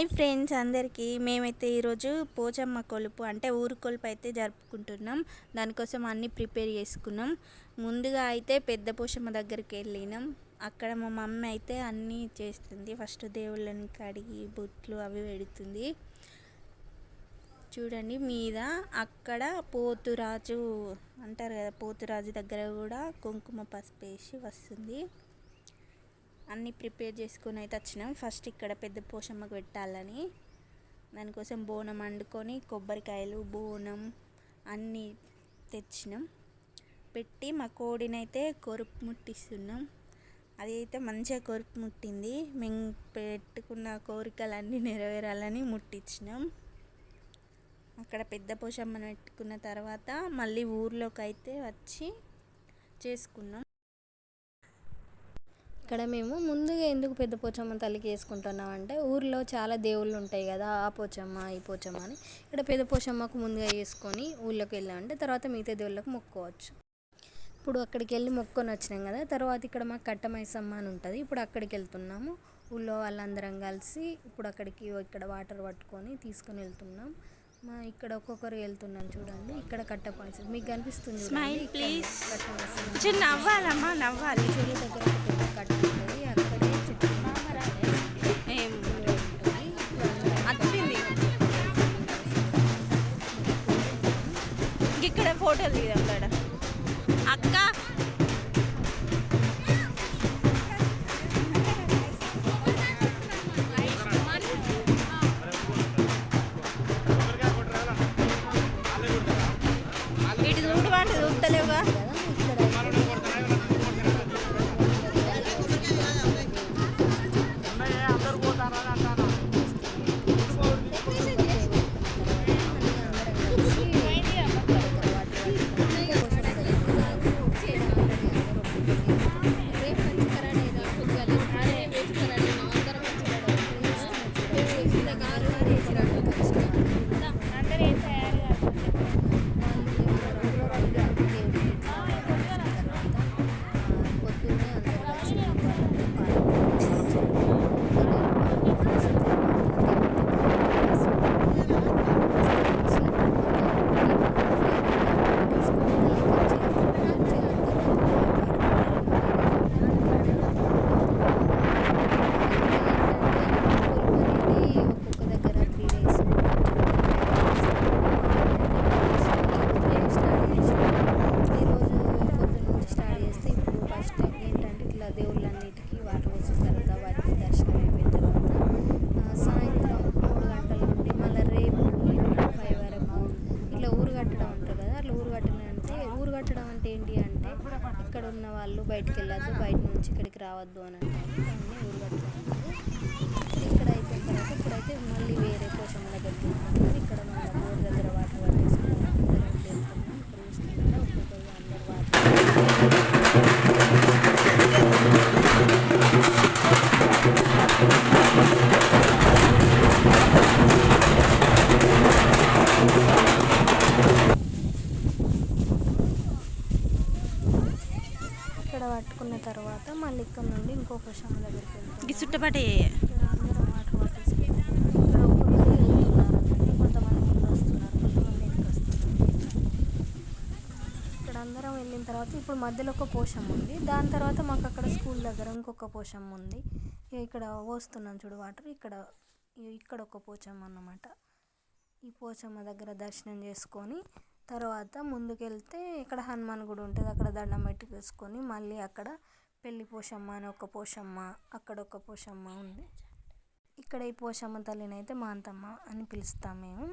Hi friends అందరికీ. మేమైతే ఈరోజు పోచమ్మ కొలుపు అంటే ఊరు కొలుపు అయితే జరుపుకుంటున్నాం. దానికోసం అన్నీ ప్రిపేర్ చేసుకున్నాం. ముందుగా అయితే పెద్ద పోషమ్మ దగ్గరికి వెళ్ళినాం. అక్కడ మా మమ్మీ అయితే అన్నీ చేస్తుంది. ఫస్ట్ దేవుళ్ళని కడిగి బొట్లు అవి పెడుతుంది. చూడండి మీద అక్కడ పోతురాజు అంటారు కదా పోతురాజు దగ్గర కూడా కుంకుమ పసుపు వేసి వస్తుంది. అన్నీ ప్రిపేర్ చేసుకొని అయితే వచ్చినాం. ఫస్ట్ ఇక్కడ పెద్ద పోషమ్మకు పెట్టాలని. దానికోసం బోనం వండుకొని కొబ్బరికాయలు బోనం అన్నీ తెచ్చినాం. పెట్టి మా కోడినైతే కొరుపు ముట్టిస్తున్నాం. అది అయితే మంచిగా కొరుపు ముట్టింది. మేము పెట్టుకున్న కోరికలన్నీ నెరవేరాలని ముట్టించినాం. అక్కడ పెద్ద పోషమ్మను పెట్టుకున్న తర్వాత మళ్ళీ ఊర్లోకి అయితే వచ్చి చేసుకున్నాం. ఇక్కడ మేము ముందుగా ఎందుకు పెద్ద పోచమ్మ తల్లికి వేసుకుంటున్నాం అంటే ఊర్లో చాలా దేవుళ్ళు ఉంటాయి కదా ఆ పోచమ్మ ఈ పోచమ్మ అని. ఇక్కడ పెద్ద పోచమ్మకు ముందుగా వేసుకొని ఊళ్ళోకి వెళ్ళామంటే తర్వాత మిగతా దేవుళ్ళకు మొక్కోవచ్చు ఇప్పుడు అక్కడికి వెళ్ళి మొక్కొని వచ్చినాం కదా తర్వాత ఇక్కడ మాకు కట్టమైసమ్మ అని ఉంటుంది. ఇప్పుడు అక్కడికి వెళ్తున్నాము. ఊళ్ళో వాళ్ళందరం కలిసి ఇప్పుడు అక్కడికి ఇక్కడ వాటర్ పట్టుకొని తీసుకొని వెళ్తున్నాం. మా ఇక్కడ ఒక్కొక్కరు వెళ్తున్నాం చూడండి. ఇక్కడ కట్టపాయసం మీకు కనిపిస్తుంది. చిన్న నవ్వాలమ్మా నవ్వాలి. చెరువు దగ్గర ఫోటోలు దిగాం అక్కడ. అక్క! ఇటు చూడమంటే చూస్తలేవుగా బయటకు వెళ్ళొద్దు బయట నుంచి ఇక్కడికి రావద్దు అని అంటే దాన్ని ఊరు ఇక్కడ అయిపోయిన తర్వాత ఇప్పుడైతే మళ్ళీ వేరే పోషణ దగ్గరికి ఇక్కడ పట్టుకున్న తర్వాత మళ్ళీ ఇక్కడ నుండి ఇంకో పోషణ దగ్గరికి వెళ్తాం. చుట్టపటే ఇక్కడ అందరం వెళ్ళిన తర్వాత ఇప్పుడు మధ్యలో ఒక పోషం ఉంది. దాని తర్వాత మాకు అక్కడ స్కూల్ దగ్గర ఇంకొక పోషం ఉంది. ఇక ఇక్కడ పోస్తున్నాం చూడు వాటర్. ఇక్కడ ఇక్కడ ఒక పోచమ్మ అన్నమాట. ఈ పోచమ్మ దగ్గర దర్శనం చేసుకొని తర్వాత ముందుకెళ్తే ఇక్కడ హనుమాన్ గుడి ఉంటుంది. అక్కడ దండం పెట్టి వేసుకొని మళ్ళీ అక్కడ పెళ్ళి పోషమ్మ అని ఒక పోషమ్మ అక్కడ ఒక పోషమ్మ ఉంది. ఇక్కడ ఈ పోషమ్మ తల్లిని అయితే మాంతమ్మ అని పిలుస్తాం మేము.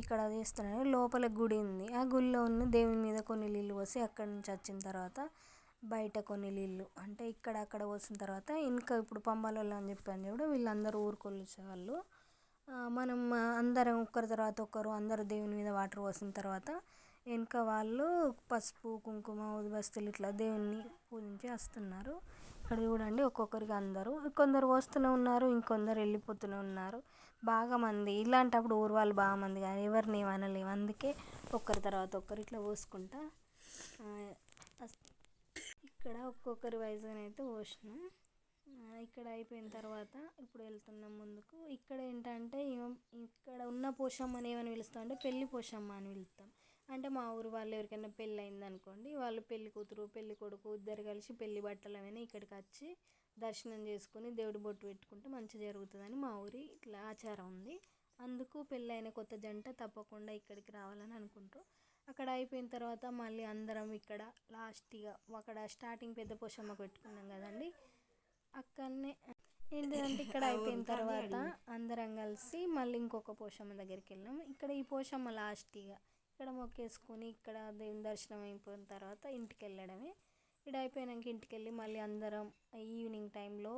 ఇక్కడ చేస్తున్నాను లోపల గుడి ఉంది. ఆ గుడిలో ఉన్న దేవుని మీద కొన్ని నీళ్ళు పోసి అక్కడి నుంచి వచ్చిన తర్వాత బయట కొన్ని నీళ్ళు అంటే ఇక్కడ అక్కడ పోసిన తర్వాత ఇంకా ఇప్పుడు పంబాలలో అని చెప్పాను చూడు వీళ్ళందరూ ఊరుకొలిసే వాళ్ళు మనం అందరం ఒకరి తర్వాత ఒకరు అందరూ దేవుని మీద వాటర్ పోసిన తర్వాత వెనుక వాళ్ళు పసుపు కుంకుమ ఉదిబస్తులు ఇట్లా దేవుణ్ణి పూజించి వస్తున్నారు. ఇక్కడ చూడండి ఒక్కొక్కరికి అందరూ. కొందరు వస్తూనే ఉన్నారు ఇంకొందరు వెళ్ళిపోతూనే ఉన్నారు. బాగా మంది. ఇలాంటప్పుడు ఊరు వాళ్ళు బాగా మంది కానీ ఎవరిని అనలేము. అందుకే ఒక్కరి తర్వాత ఒక్కరు ఇట్లా పోసుకుంటా. ఇక్కడ ఒక్కొక్కరి వైజ్గానైతే పోసినాం. ఇక్కడ అయిపోయిన తర్వాత ఇప్పుడు వెళ్తున్నాం ముందుకు. ఇక్కడ ఏంటంటే ఇక్కడ ఉన్న పోషమ్మని ఏమని పిలుస్తాం అంటే పెళ్ళి పోషమ్మ అని పిలుస్తాం. అంటే మా ఊరు వాళ్ళు ఎవరికైనా పెళ్ళి అయిందనుకోండి వాళ్ళు పెళ్ళి కూతురు పెళ్ళి కొడుకు ఇద్దరు కలిసి పెళ్ళి బట్టలు అవన్నీ ఇక్కడికి వచ్చి దర్శనం చేసుకుని దేవుడి బొట్టు పెట్టుకుంటే మంచి జరుగుతుందని మా ఊరి ఇట్లా ఆచారం ఉంది. అందుకు పెళ్ళైన కొత్త జంట తప్పకుండా ఇక్కడికి రావాలని అనుకుంటారు అక్కడ అయిపోయిన తర్వాత మళ్ళీ అందరం ఇక్కడ లాస్ట్గా అక్కడ స్టార్టింగ్ పెద్ద పోషమ్మ పెట్టుకున్నాం కదండి. అక్కడనే ఏంటంటే ఇక్కడ అయిపోయిన తర్వాత అందరం కలిసి మళ్ళీ ఇంకొక పోషమ్మ దగ్గరికి వెళ్ళాం ఇక్కడ ఈ పోషమ్మ లాస్ట్గా ఇక్కడ మొక్కేసుకొని ఇక్కడ దేవుని దర్శనం అయిపోయిన తర్వాత ఇంటికి వెళ్ళడమే. ఇక్కడ అయిపోయినాక ఇంటికి వెళ్ళి మళ్ళీ అందరం ఈవినింగ్ టైంలో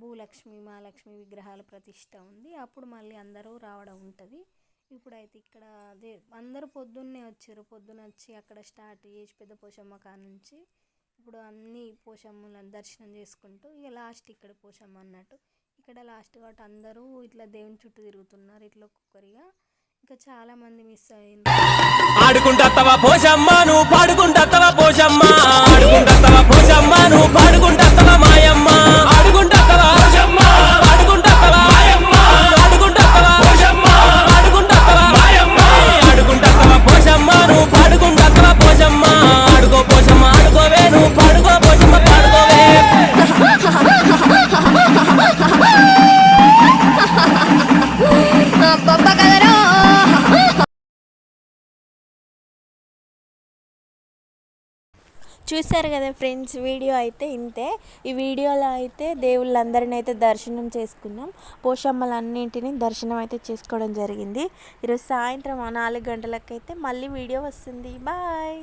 భూలక్ష్మి మహాలక్ష్మి విగ్రహాల ప్రతిష్ట ఉంది. అప్పుడు మళ్ళీ అందరూ రావడం ఉంటుంది. ఇప్పుడైతే ఇక్కడ అదే అందరూ పొద్దున్నే వచ్చారు. పొద్దున్న వచ్చి అక్కడ స్టార్ట్ చేసి పెద్ద పోషమ్మ కాడ నుంచి ఇప్పుడు అన్ని పోషమ్మలను దర్శనం చేసుకుంటూ ఇక లాస్ట్ ఇక్కడ పోషమ్మ అన్నట్టు. ఇక్కడ లాస్ట్ కాబట్టి అందరూ ఇట్లా దేవుని చుట్టూ తిరుగుతున్నారు ఇట్లా ఒక్కొక్కరిగా. ఇంకా చాలా మంది మిస్ అయ్యింది ఆడుకుంటావా పోషమ్మ నువ్వు పాడుకుంటావా పోషమ్మ? ఆడుకుంటావా పోషమ్మ నువ్వు పాడుకుంటావా చూశారు కదా ఫ్రెండ్స్ వీడియో అయితే ఇంతే. ఈ వీడియోలో అయితే దేవుళ్ళందరిని అయితే దర్శనం చేసుకున్నాం. పోషమ్మలన్నింటినీ దర్శనం అయితే చేసుకోవడం జరిగింది. ఈరోజు సాయంత్రం నాలుగు గంటలకైతే మళ్ళీ వీడియో వస్తుంది. బాయ్.